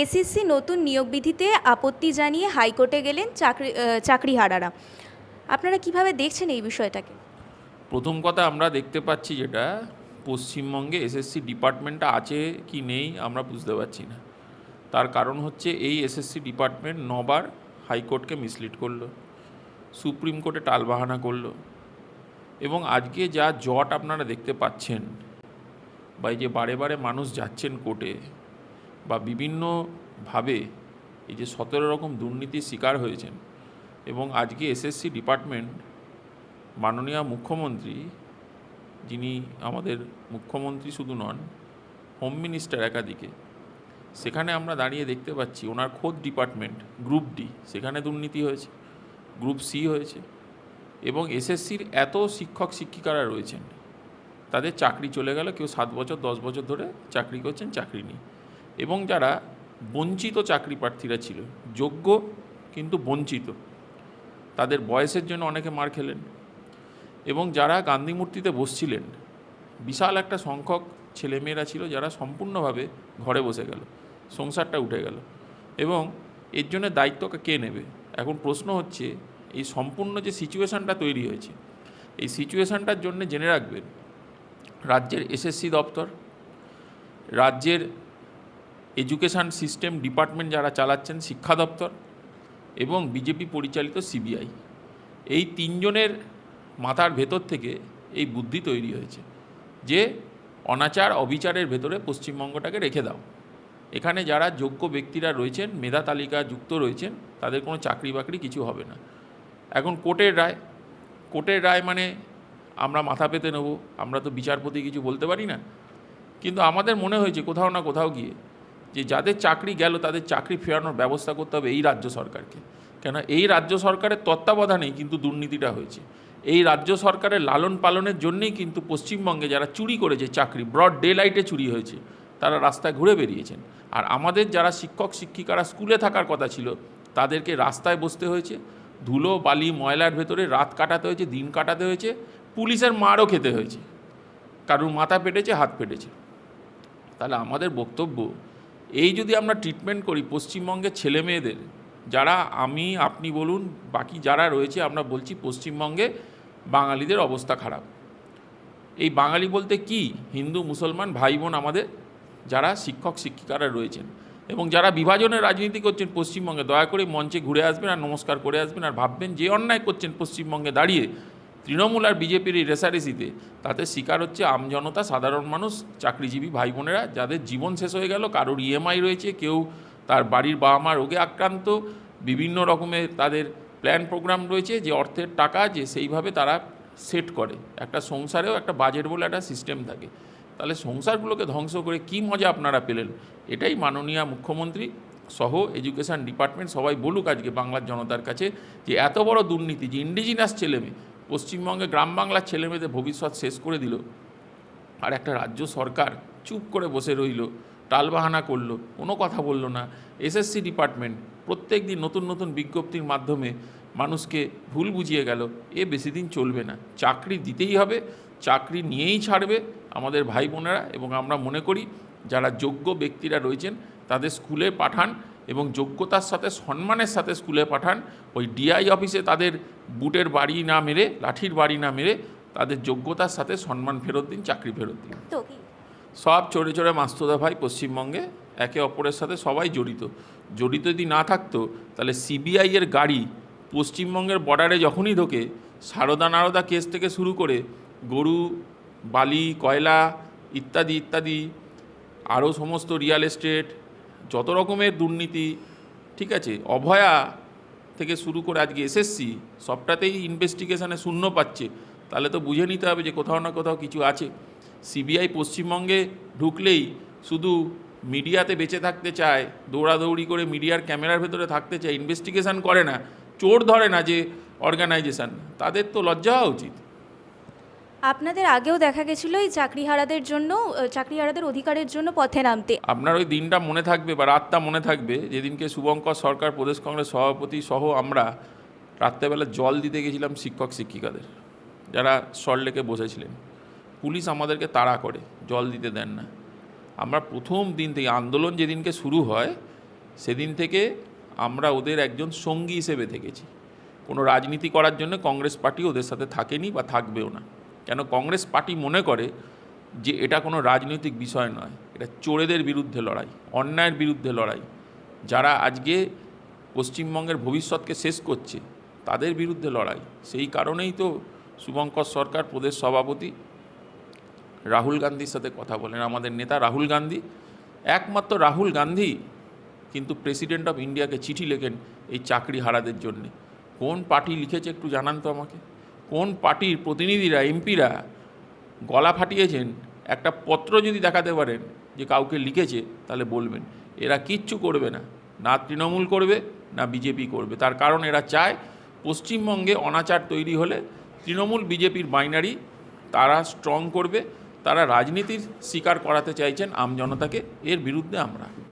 SSC নতুন নিয়োগ বিধিতে আপত্তি জানিয়ে হাইকোর্টে গেলেন চাকরি চাকরিহারারা। আপনারা কীভাবে দেখছেন এই বিষয়টাকে? প্রথম কথা আমরা দেখতে পাচ্ছি যেটা, পশ্চিমবঙ্গে এসএসসি ডিপার্টমেন্টটা আছে কি নেই আমরা বুঝতে পারছি না। তার কারণ হচ্ছে এই এসএসসি ডিপার্টমেন্ট নবার হাইকোর্টকে মিসলিড করল, সুপ্রিম কোর্টে টালবাহানা করল এবং আজকে যা জট আপনারা দেখতে পাচ্ছেন, বা এই যে বারে বারে মানুষ যাচ্ছেন কোর্টে বা বিভিন্নভাবে এই যে সতেরো রকম দুর্নীতির শিকার হয়েছেন এবং আজকে এসএসসি ডিপার্টমেন্ট মাননীয় মুখ্যমন্ত্রী, যিনি আমাদের মুখ্যমন্ত্রী শুধু নন হোম মিনিস্টার একাদিকে সেখানে আমরা দাঁড়িয়ে দেখতে পাচ্ছি ওনার খোদ ডিপার্টমেন্ট গ্রুপ ডি, সেখানে দুর্নীতি হয়েছে, গ্রুপ সি হয়েছে এবং এসএসসির এত শিক্ষক শিক্ষিকারা রয়েছেন, তাদের চাকরি চলে গেল, কেউ সাত বছর, দশ বছর ধরে চাকরি করছেন, চাকরি নেই। এবং যারা বঞ্চিত চাকরি প্রার্থীরা ছিল, যোগ্য কিন্তু বঞ্চিত, তাদের বয়সের জন্য অনেকে মার খেলেন এবং যারা গান্ধী মূর্তিতে বসছিলেন, বিশাল একটা সংখ্যক ছেলেমেয়েরা ছিল যারা সম্পূর্ণভাবে ঘরে বসে গেল, সংসারটা উঠে গেল এবং এর জন্য দায়িত্ব কে নেবে? এখন প্রশ্ন হচ্ছে, এই সম্পূর্ণ যে সিচুয়েশানটা তৈরি হয়েছে, এই সিচুয়েশানটার জন্য জেনে রাখবেন, রাজ্যের এসএসসি দপ্তর, রাজ্যের এডুকেশান সিস্টেম ডিপার্টমেন্ট যারা চালাচ্ছেন শিক্ষা দপ্তর এবং বিজেপি পরিচালিত সিবিআই, এই তিনজনের মাথার ভেতর থেকে এই বুদ্ধি তৈরি হয়েছে যে অনাচার অবিচারের ভেতরে পশ্চিমবঙ্গটাকে রেখে দাও। এখানে যারা যোগ্য ব্যক্তিরা রয়েছেন, মেধা তালিকা যুক্ত রয়েছেন, তাদের কোনো চাকরি বাকরি কিছু হবে না। এখন কোর্টের রায় কোর্টের রায় মানে আমরা মাথা পেতে নেব, আমরা তো বিচারপতি কিছু বলতে পারি না। কিন্তু আমাদের মনে হয়েছে কোথাও না কোথাও গিয়ে যে যাদের চাকরি গেল তাদের চাকরি ফেরানোর ব্যবস্থা করতে হবে এই রাজ্য সরকারকে। কেন এই রাজ্য সরকারের তত্ত্বাবধানেই কিন্তু দুর্নীতিটা হয়েছে। এই রাজ্য সরকারের লালন পালনের জন্যেই কিন্তু পশ্চিমবঙ্গে যারা চুরি করেছে চাকরি ব্রড ডে লাইটে চুরি হয়েছে, তারা রাস্তায় ঘুরে বেরিয়েছেন। আর আমাদের যারা শিক্ষক, শিক্ষিকারা স্কুলে থাকার কথা ছিল, তাদেরকে রাস্তায় বসতে হয়েছে, ধুলো, বালি, ময়লার ভেতরে রাত কাটাতে হয়েছে, দিন কাটাতে হয়েছে, পুলিশের মারও খেতে হয়েছে। কারুর মাথা পেটেছে হাত পেটেছে তাহলে আমাদের বক্তব্য এই যদি আমরা ট্রিটমেন্ট করি পশ্চিমবঙ্গের ছেলে মেয়েদের যারা আমি, আপনি বলুন, বাকি যারা রয়েছে, আমরা বলছি পশ্চিমবঙ্গে বাঙালিদের অবস্থা খারাপ। এই বাঙালি বলতে কি? হিন্দু, মুসলমান ভাই বোন আমাদের, যারা শিক্ষক, শিক্ষিকারা রয়েছেন এবং যারা বিভাজনের রাজনীতি করছেন পশ্চিমবঙ্গে, দয়া করে মঞ্চে ঘুরে আসবেন আর নমস্কার করে আসবেন আর ভাববেন যে অন্যায় করছেন পশ্চিমবঙ্গে দাঁড়িয়ে তৃণমূল আর বিজেপির এই রেসারেসিতে, তাতে শিকার হচ্ছে আমজনতা সাধারণ মানুষ, চাকরিজীবী ভাই বোনেরা যাদের জীবন শেষ হয়ে গেল, কারোর ইএমআই রয়েছে, কেউ তার বাড়ির বাবা মা রোগে আক্রান্ত, বিভিন্ন রকমের তাদের প্ল্যান প্রোগ্রাম রয়েছে, যে অর্থের টাকা যে সেইভাবে তারা সেট করে। একটা সংসারেও একটা বাজেট বলে একটা সিস্টেম থাকে। তাহলে সংসারগুলোকে ধ্বংস করে কি মজা আপনারা পেলেন? এটাই মাননীয় মুখ্যমন্ত্রী সহ এডুকেশন ডিপার্টমেন্ট সবাই বলুক আজকে বাংলার জনতার কাছে, যে এত বড় দুর্নীতি, যে ইন্ডিজিনাস ছেলেমেয়ে পশ্চিমবঙ্গে গ্রাম বাংলার ছেলেমেয়েদের ভবিষ্যৎ শেষ করে দিল আর একটা রাজ্য সরকার চুপ করে বসে রইল, টালবাহানা করল, কোনো কথা বলল না। এসএসসি ডিপার্টমেন্ট প্রত্যেক দিন নতুন নতুন বিজ্ঞপ্তির মাধ্যমে মানুষকে ভুল বুঝিয়ে গেল, এ বেশি দিন চলবে না। চাকরি দিতেই হবে, চাকরি নিয়েই ছাড়বে আমাদের ভাই বোনেরা এবং আমরা মনে করি যারা যোগ্য ব্যক্তিরা রয়েছেন তাদের স্কুলে পাঠান এবং যোগ্যতার সাথে সম্মানের সাথে স্কুলে পাঠান। ওই ডিআই অফিসে তাদের বুটের বাড়ি না মেরে লাঠির বাড়ি না মেরে তাদের যোগ্যতার সাথে সম্মান ফেরত দিন চাকরি ফেরত দিন। সব চড়ে চড়ে মাস্তদা ভাই পশ্চিমবঙ্গে একে অপরের সাথে সবাই জড়িত। জড়িত যদি না থাকতো তাহলে সিবিআই এর গাড়ি পশ্চিমবঙ্গের বর্ডারে যখনই ঢোকে সারদা নারদা কেস থেকে শুরু করে গরু বালি কয়লা ইত্যাদি ইত্যাদি আরও সমস্ত রিয়েল এস্টেট যত রকমের দুর্নীতি, ঠিক আছে, অভয়া থেকে শুরু করে আজকে এসএসসি, সবটাতেই ইনভেস্টিগেশনে শূন্য পাচ্ছে। তাহলে তো বুঝে নিতে হবে যে কোথাও না কোথাও কিছু আছে। সিবিআই পশ্চিমবঙ্গে ঢুকলেই শুধু মিডিয়াতে বেঁচে থাকতে চায়, দৌড়াদৌড়ি করে মিডিয়ার ক্যামেরার ভেতরে থাকতে চায় ইনভেস্টিগেশন করে না, চোর ধরে না যে অর্গানাইজেশন তাদের তো লজ্জা হওয়া উচিত। আপনাদের আগেও দেখা গেছিল এই চাকরিহারাদের জন্য চাকরিহারাদের অধিকারের জন্য পথে নামতে। আপনার ওই দিনটা মনে থাকবে বা রাতটা মনে থাকবে, যেদিনকে শুভঙ্কর সরকার, প্রদেশ কংগ্রেস সভাপতি সহ আমরা রাত্রেবেলা জল দিতে গেছিলাম শিক্ষক শিক্ষিকাদের, যারা সল্টলেকে বসেছিলেন। পুলিশ আমাদেরকে তাড়া করে, জল দিতে দেন না। আমরা প্রথম দিন থেকে, আন্দোলন যেদিনকে শুরু হয়, সেদিন থেকে আমরা ওদের একজন সঙ্গী হিসেবে থেকেছি। কোনো রাজনীতি করার জন্য কংগ্রেস পার্টি ওদের সাথে থাকেনি বা থাকবেও না। কেন কংগ্রেস পার্টি মনে করে যে এটা কোনো রাজনৈতিক বিষয় নয়, এটা চোরেদের বিরুদ্ধে লড়াই, অন্যায়ের বিরুদ্ধে লড়াই। যারা আজকে পশ্চিমবঙ্গের ভবিষ্যৎকে শেষ করছে, তাদের বিরুদ্ধে লড়াই। সেই কারণেই তো শুভঙ্কর সরকার প্রদেশ সভাপতি, রাহুল গান্ধীর সাথে কথা বলেন। আমাদের নেতা রাহুল গান্ধী, একমাত্র রাহুল গান্ধী কিন্তু প্রেসিডেন্ট অফ ইন্ডিয়াকে চিঠি লেখেন এই চাকরি হারাদের জন্যে। কোন পার্টি লিখেছে একটু জানান তো আমাকে। কোন পার্টির প্রতিনিধিরা, এমপিরা গলা ফাটিয়েছেন, একটা পত্র যদি দেখাতে পারেন যে কাউকে লিখেছে, তাহলে বলবেন। এরা কিচ্ছু করবে না। না তৃণমূল করবে, না বিজেপি করবে। তার কারণ এরা চায় পশ্চিমবঙ্গে অনাচার তৈরি হলে তৃণমূল বিজেপির বাইনারি, তারা স্ট্রং করবে। তারা রাজনীতির শিকার করাতে চাইছেন আমজনতাকে এর বিরুদ্ধে আমরা।